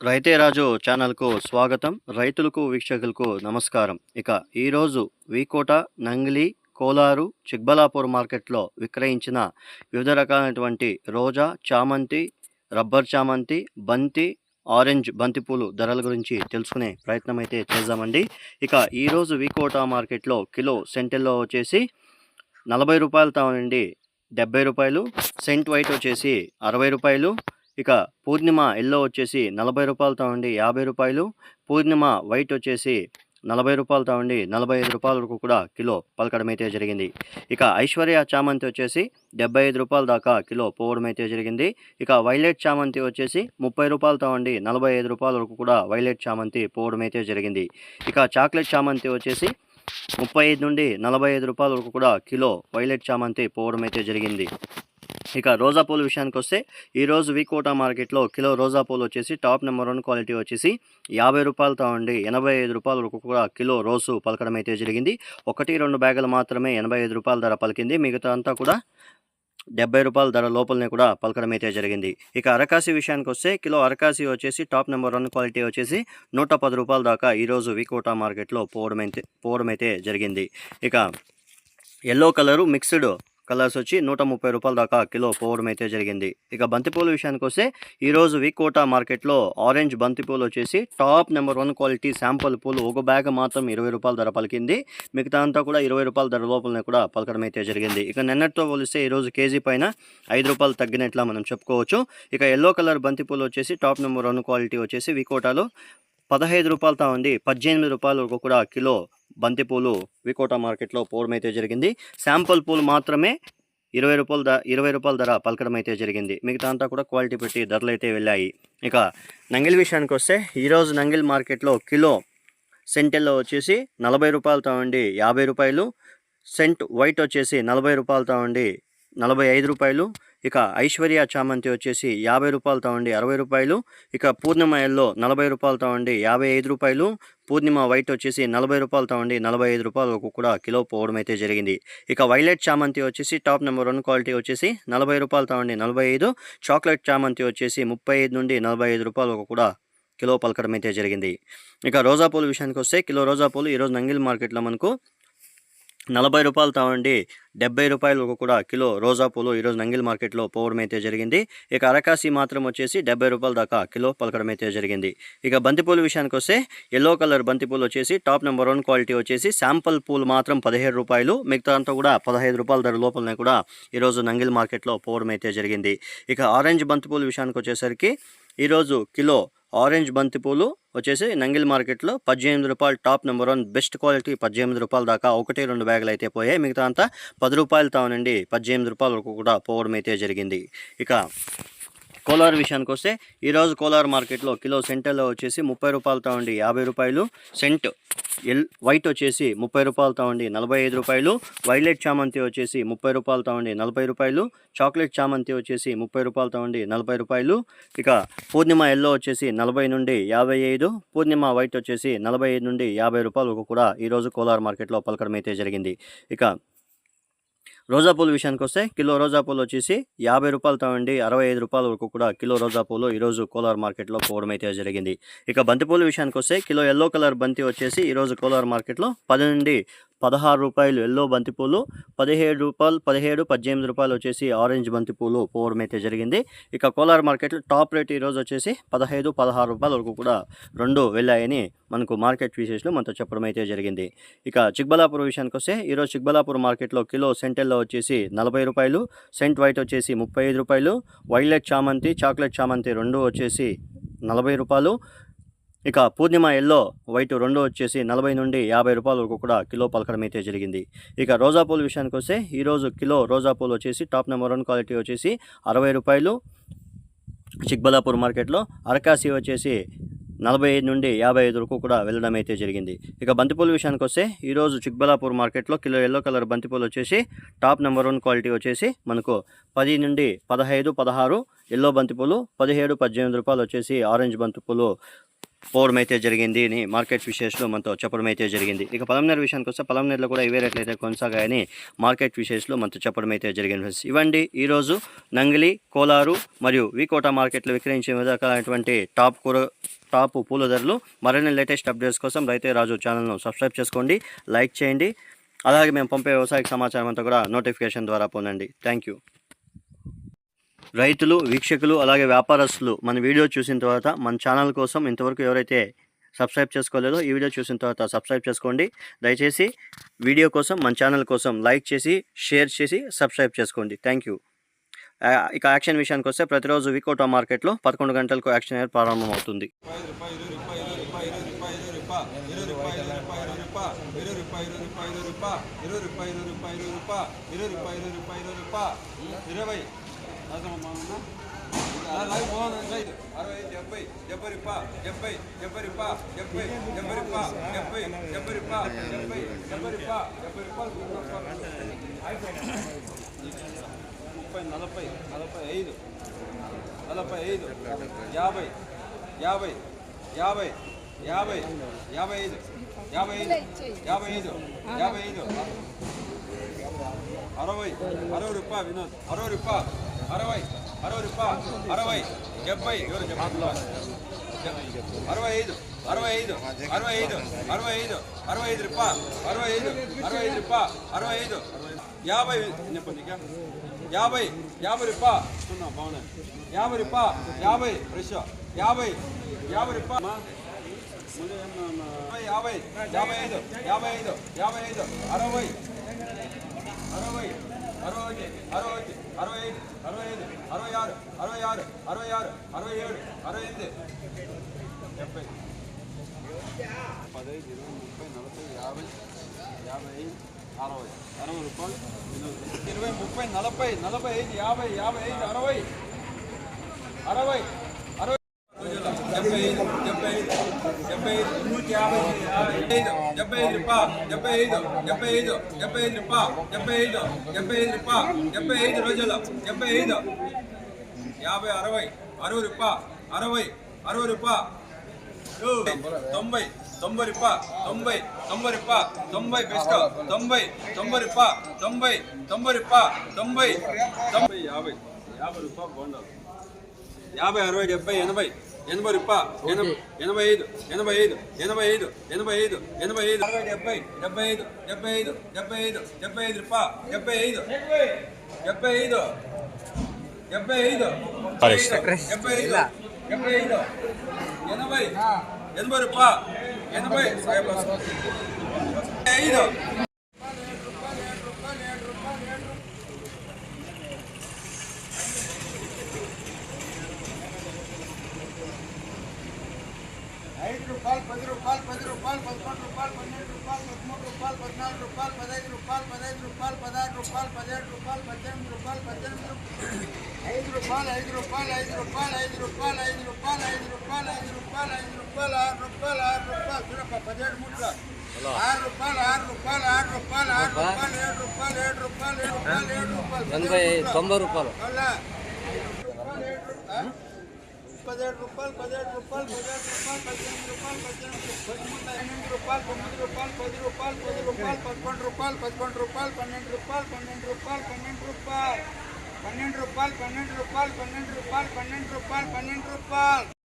రైతే రాజు ఛానల్కు స్వాగతం. రైతులకు వీక్షకులకు నమస్కారం. ఇక ఈరోజు వీకోట నంగిలి కోలారు చిక్బలాపూర్ మార్కెట్లో విక్రయించిన వివిధ రకాలైనటువంటి రోజా చామంతి రబ్బర్ చామంతి బంతి ఆరెంజ్ బంతిపూలు ధరల గురించి తెలుసుకునే ప్రయత్నం అయితే చేద్దామండి. ఇక ఈరోజు వీకోట మార్కెట్లో కిలో సెంటెల్లో వచ్చేసి నలభై రూపాయలతో నుండి డెబ్బై రూపాయలు సెంట్ వైట్ వచ్చేసి అరవై రూపాయలు ఇక పూర్ణిమ ఎల్లో వచ్చేసి నలభై రూపాయలతో ఉండి యాభై రూపాయలు. పూర్ణిమ వైట్ వచ్చేసి నలభై రూపాయలతో ఉండి నలభై ఐదు రూపాయల వరకు కూడా కిలో పలకడం అయితే జరిగింది. ఇక ఐశ్వర్య చామంతి వచ్చేసి డెబ్బై ఐదు రూపాయల దాకా కిలో పోవడం అయితే జరిగింది. ఇక వైలెట్ చామంతి వచ్చేసి ముప్పై రూపాయలతో ఉండి నలభై ఐదు రూపాయల వరకు కూడా వైలెట్ చామంతి పోవడం అయితే జరిగింది. ఇక చాక్లెట్ చామంతి వచ్చేసి ముప్పై ఐదు నుండి నలభై ఐదు రూపాయల వరకు కూడా కిలో వైలెట్ చామంతి పోవడం అయితే జరిగింది. ఇక రోజా పూల విషయానికి వస్తే ఈరోజు వికోటా మార్కెట్లో కిలో రోజా పూలు వచ్చేసి టాప్ నెంబర్ వన్ క్వాలిటీ వచ్చేసి యాభై రూపాయలతో ఉండి ఎనభై ఐదు రూపాయలు ఒక్కొక్క కూడా కిలో రోజు పలకడం అయితే జరిగింది. ఒకటి రెండు బ్యాగులు మాత్రమే ఎనభై ఐదు రూపాయల ధర పలికింది. మిగతా అంతా కూడా డెబ్బై రూపాయల ధర లోపలనే కూడా పలకడం అయితే జరిగింది. ఇక అరకాసి విషయానికి వస్తే కిలో అరకాసి వచ్చేసి టాప్ నెంబర్ వన్ క్వాలిటీ వచ్చేసి నూట పది రూపాయల దాకా ఈరోజు వికోటా మార్కెట్లో పోవడం అయితే పోవడం అయితే జరిగింది. ఇక ఎల్లో కలరు మిక్స్డ్ కలర్స్ వచ్చి నూట ముప్పై రూపాయల దాకా కిలో పోవడం అయితే జరిగింది. ఇక బంతిపూల విషయానికి వస్తే ఈరోజు వికోటా మార్కెట్లో ఆరెంజ్ బంతిపూలు వచ్చేసి top number one quality sample పూలు ఒక బ్యాగ్ మాత్రం ఇరవై రూపాయల ధర పలికింది. మిగతా అంతా కూడా ఇరవై రూపాయల ధర లోపలనే కూడా పలకడం అయితే జరిగింది. ఇక నిన్నటితో పోలిస్తే ఈరోజు కేజీ పైన ఐదు రూపాయలు తగ్గినట్లా మనం చెప్పుకోవచ్చు. ఇక ఎల్లో కలర్ బంతిపూలు వచ్చేసి టాప్ నెంబర్ వన్ క్వాలిటీ వచ్చేసి వికోటాలో పదహైదు రూపాయలతో ఉంది. పద్దెనిమిది రూపాయలు కూడా కిలో బంతిపూలు వికోట మార్కెట్లో పోవడం అయితే జరిగింది. శాంపుల్ పూలు మాత్రమే ఇరవై రూపాయల ధర ఇరవై రూపాయల ధర పలకడం అయితే జరిగింది. మిగతా అంతా కూడా క్వాలిటీ పెట్టి ధరలు అయితే వెళ్ళాయి. ఇక నంగిల్ విషయానికి వస్తే ఈరోజు నంగిల్ మార్కెట్లో కిలో సెంటెల్లో వచ్చేసి నలభై రూపాయలతో ఉండి యాభై రూపాయలు సెంట్ వైట్ వచ్చేసి నలభై రూపాయలతో ఉండి నలభై ఐదు రూపాయలు. ఇక ఐశ్వర్య చామంతి వచ్చేసి యాభై రూపాయలతో ఉండి అరవై రూపాయలు. ఇక పూర్ణిమ ఎల్లో నలభై రూపాయలతో ఉండి యాభై ఐదు రూపాయలు. పూర్ణిమ వైట్ వచ్చేసి నలభై రూపాయలతో ఉండి నలభై ఐదు రూపాయలకు కూడా కిలో పోవడం అయితే జరిగింది. ఇక వైలెట్ చామంతి వచ్చేసి టాప్ నెంబర్ వన్ క్వాలిటీ వచ్చేసి నలభై రూపాయలతో ఉండి నలభై ఐదు. చాక్లెట్ చామంతి వచ్చేసి ముప్పై ఐదు నుండి నలభై ఐదు రూపాయలకు కూడా కిలో పలకడం అయితే జరిగింది. ఇక రోజా పూలు విషయానికి వస్తే కిలో రోజా పూలు ఈరోజు నంగిల్ మార్కెట్లో మనకు నలభై రూపాయలు తావండి డెబ్బై రూపాయలకు కూడా కిలో రోజా పూలు ఈరోజు నంగిల్ మార్కెట్లో పోవడం అయితే జరిగింది. ఇక అరకాసి మాత్రం వచ్చేసి డెబ్బై రూపాయల దాకా కిలో పలకడం అయితే జరిగింది. ఇక బంతిపూల విషయానికి వస్తే ఎల్లో కలర్ బంతిపూలు వచ్చేసి టాప్ నెంబర్ వన్ క్వాలిటీ వచ్చేసి శాంపుల్ పూలు మాత్రం పదిహేడు రూపాయలు మిగతా అంతా కూడా పదహైదు రూపాయల ధర లోపలనే కూడా ఈరోజు నంగిల్ మార్కెట్లో పోవడం అయితే జరిగింది. ఇక ఆరెంజ్ బంతిపూల విషయానికి వచ్చేసరికి ఈరోజు కిలో ఆరెంజ్ బంతిపూలు వచ్చేసి నంగిల్ మార్కెట్లో పద్దెనిమిది రూపాయలు top number one best quality పద్దెనిమిది రూపాయల దాకా ఒకటి రెండు బ్యాగులు అయితే పోయాయి. మిగతా అంతా పది రూపాయలతో నుండి పద్దెనిమిది రూపాయల వరకు కూడా పోవడం అయితే జరిగింది. ఇక కోలార్ విషయానికి వస్తే ఈరోజు కోలార్ మార్కెట్లో కిలో సెంటర్లో వచ్చేసి ముప్పై రూపాయలతో ఉండి యాభై రూపాయలు. సెంట్ ఎల్ వైట్ వచ్చేసి ముప్పై రూపాయలతో ఉండి నలభై ఐదు రూపాయలు. వైలెట్ చామంతి వచ్చేసి ముప్పై రూపాయలతో ఉండి నలభై రూపాయలు. చాక్లెట్ చామంతి వచ్చేసి ముప్పై రూపాయలతో ఉండి నలభై రూపాయలు. ఇక పూర్ణిమ ఎల్లో వచ్చేసి నలభై నుండి యాభై ఐదు. పూర్ణిమ వైట్ వచ్చేసి నలభై ఐదు నుండి యాభై రూపాయలకు కూడా ఈరోజు కోలార్ మార్కెట్లో పలకడం అయితే జరిగింది. ఇక రోజా పూలు విషయానికి వస్తే కిలో రోజా పూలు వచ్చేసి యాభై రూపాయలతో అండి అరవై ఐదు రూపాయల వరకు కూడా కిలో రోజా పూలు ఈరోజు కోలార్ మార్కెట్లో పోవడం అయితే జరిగింది. ఇక బంతిపూల విషయానికి వస్తే కిలో ఎల్లో కలర్ బంతి వచ్చేసి ఈరోజు కోలార్ మార్కెట్లో పది నుండి పదహారు రూపాయలు ఎల్లో బంతిపూలు పదిహేడు రూపాయలు పదిహేడు పద్దెనిమిది రూపాయలు వచ్చేసి ఆరెంజ్ బంతిపూలు పోవడం అయితే జరిగింది. ఇక కోలార్ మార్కెట్లో టాప్ రేట్ ఈరోజు వచ్చేసి పదహైదు పదహారు రూపాయల వరకు కూడా రెండు వెళ్ళాయని మనకు మార్కెట్ విశేషంలో మనతో చెప్పడం అయితే జరిగింది. ఇక చిక్బలాపూర్ విషయానికి వస్తే ఈరోజు చిక్బలాపూర్ మార్కెట్లో కిలో సెంటెల్లో వచ్చేసి నలభై రూపాయలు సెంట్ వైట్ వచ్చేసి ముప్పై ఐదు రూపాయలు వైలెట్ చామంతి చాక్లెట్ చామంతి రెండు వచ్చేసి నలభై రూపాయలు ఇక పూర్ణిమ ఎల్లో వైట్ రెండు వచ్చేసి నలభై నుండి యాభై రూపాయల వరకు కూడా కిలో పలకడం అయితే జరిగింది. ఇక రోజా పూల విషయానికి వస్తే ఈరోజు కిలో రోజా పూలు వచ్చేసి టాప్ నెంబర్ వన్ క్వాలిటీ వచ్చేసి అరవై రూపాయలు. చిక్బలాపూర్ మార్కెట్లో అరకాసి వచ్చేసి నలభై ఐదు నుండి యాభై ఐదు వరకు కూడా వెళ్ళడం అయితే జరిగింది. ఇక బంతిపూల విషయానికి వస్తే ఈరోజు చిక్బలాపూర్ మార్కెట్లో కిలో ఎల్లో కలర్ బంతిపూలు వచ్చేసి టాప్ నెంబర్ వన్ క్వాలిటీ వచ్చేసి మనకు పది నుండి పదహైదు పదహారు ఎల్లో బంతిపూలు పదిహేడు పద్దెనిమిది రూపాయలు వచ్చేసి ఆరెంజ్ బంతిపూలు పోవడం అయితే జరిగింది. అని మార్కెట్ విషయంలో మనతో చెప్పడం అయితే జరిగింది. ఇక పలంనేరు విషయానికి వస్తే పలంనేరులో కూడా ఇవే రేట్లు అయితే కొనసాగాయని మార్కెట్ విషయంలో మనతో చెప్పడం అయితే జరిగింది ఫ్రెండ్స్. ఇవ్వండి ఈరోజు నంగిలి కోలారు మరియు వికోట మార్కెట్లో విక్రయించే వివిధ రకాలైనటువంటి టాప్ కూర టాప్ పూల ధరలు మరిన్ని లేటెస్ట్ అప్డేట్స్ కోసం రైతే రాజు ఛానల్ను సబ్స్క్రైబ్ చేసుకోండి లైక్ చేయండి. అలాగే మేము పంపే వ్యవసాయ సమాచారం అంతా కూడా నోటిఫికేషన్ ద్వారా పొందండి. Thank you. రైతులు వీక్షకులు అలాగే వ్యాపారస్తులు మన వీడియో చూసిన తర్వాత మన ఛానల్ కోసం ఇంతవరకు ఎవరైతే సబ్స్క్రైబ్ చేసుకోలేదో ఈ వీడియో చూసిన తర్వాత సబ్స్క్రైబ్ చేసుకోండి. దయచేసి వీడియో కోసం మన ఛానల్ కోసం లైక్ చేసి షేర్ చేసి సబ్స్క్రైబ్ చేసుకోండి. Thank you. ఇక యాక్షన్ విషయానికి వస్తే ప్రతిరోజు వికోటా మార్కెట్లో పదకొండు గంటలకు యాక్షన్ అనేది ప్రారంభమవుతుంది. ఇరవై అరవై డెబ్బై డెబ్బై రూపా డెబ్బై డెబ్బై రూపా డెబ్బై డెబ్బై రూపా డెబ్బై డెబ్బై రూపా డెబ్బై డెబ్బై రూపా డెబ్బై రూపాయలు ముప్పై నలభై నలభై ఐదు నలభై ఐదు యాభై యాభై యాభై యాభై యాభై ఐదు యాభై ఐదు యాభై ఐదు యాభై ఐదు అరవై అరవై రూపాయ వినోద్. అరవై రూపాయ అరవై అరవై రూపాయ అరవై డెబ్బై. ఎవరు అరవై ఐదు అరవై ఐదు అరవై ఐదు అరవై ఐదు అరవై ఐదు రూపాయ అరవై ఐదు అరవై ఐదు రూపాయ అరవై ఐదు. యాభై చెప్పండి యాభై యాభై రూపాయ బాగున్నాయి. యాభై రూపాయ యాభై ఫ్రెష్. యాభై యాభై రూపాయ యాభై యాభై ఐదు యాభై ఐదు యాభై ఐదు అరవై. అరవై అరవై ఒకటి అరవై ఒకటి అరవై ఐదు అరవై ఐదు అరవై ఆరు అరవై ఆరు అరవై ఆరు అరవై ఏడు అరవై ఎనిమిది. డెబ్బై. పదహైదు ఇరవై ముప్పై నలభై యాభై యాభై ఐదు అరవై. అరవై రూపాయలు? ఇరవై ముప్పై నలభై నలభై ఐదు యాభై యాభై ఐదు అరవై. అరవై డెబ్బై ఐదు డెబ్బై ఐదు డెబ్బై ఐదు నూట యాభై ఐదు డెబ్బై ఐదు రూపా డెబ్బై ఐదు డెబ్బై ఐదు డెబ్బై ఐదు రూపా డెబ్బై ఐదు డెబ్బై ఐదు రూపా డెబ్బై ఐదు రోజులు డెబ్బై ఐదు యాభై అరవై అరవై రూపా అరవై అరవై రూపా తొంభై తొంభై రూపా తొంభై తొంభై రూపా తొంభై బెస్ట్ తొంభై తొంభై రూపా తొంభై తొంభై రూపా తొంభై తొంభై యాభై యాభై రూపా బోండాలు. యాభై అరవై డెబ్బై ఎనభై. ఎనభై రూపా ఎనభై ఐదు ఎనభై ఐదు ఎనభై ఐదు ఎనభై ఐదు ఎనభై ఐదు అరవై డెబ్బై డెబ్బై ఐదు డెబ్బై ఐదు డెబ్బై ఐదు డెబ్బై ఐదు రూపా డెబ్బై ఐదు డెబ్బై ఐదు డెబ్బై ఐదు డెబ్బై ఐదు డెబ్బై ఐదు ఎనభై ఎనభై రూపా ఎనభై ఐదు ఐదు రూపాయలు పది రూపాయలు పది రూపాయలు పదకొండు రూపాయలు పన్నెండు రూపాయలు పదమూడు రూపాయలు పద్నాలుగు రూపాయలు పదహైదు రూపాయలు పదహైదు రూపాయలు పదహారు రూపాయలు పదిహేడు రూపాయలు పద్దెనిమిది రూపాయలు పద్దెనిమిది రూపాయలు ఐదు రూపాయలు ఐదు రూపాయలు ఐదు రూపాయలు ఐదు రూపాయలు ఐదు రూపాయలు ఐదు రూపాయలు ఐదు రూపాయలు ఐదు రూపాయలు ఆరు రూపాయలు ఆరు రూపాయలు చూడప్ప పదిహేడు మూడు ఆరు రూపాయలు ఆరు రూపాయలు ఆరు రూపాయలు ఆరు రూపాయలు ఏడు రూపాయలు ఏడు రూపాయలు ఏడు రూపాయలు ఏడు రూపాయలు ఎనభై తొంభై రూపాయలు మళ్ళా పదిహేడు రూపాయలు పదిహేడు రూపాయలు పదిహేడు రూపాయలు పద్దెనిమిది రూపాయలు పద్దెనిమిది పదమూడు ఎనిమిది రూపాయలు తొమ్మిది రూపాయలు పది రూపాయలు పది రూపాయలు పదకొండు రూపాయలు పదకొండు రూపాయలు పన్నెండు రూపాయలు పన్నెండు రూపాయలు పన్నెండు రూపాయలు పన్నెండు రూపాయలు పన్నెండు రూపాయలు పన్నెండు రూపాయలు పన్నెండు రూపాయలు పన్నెండు రూపాయలు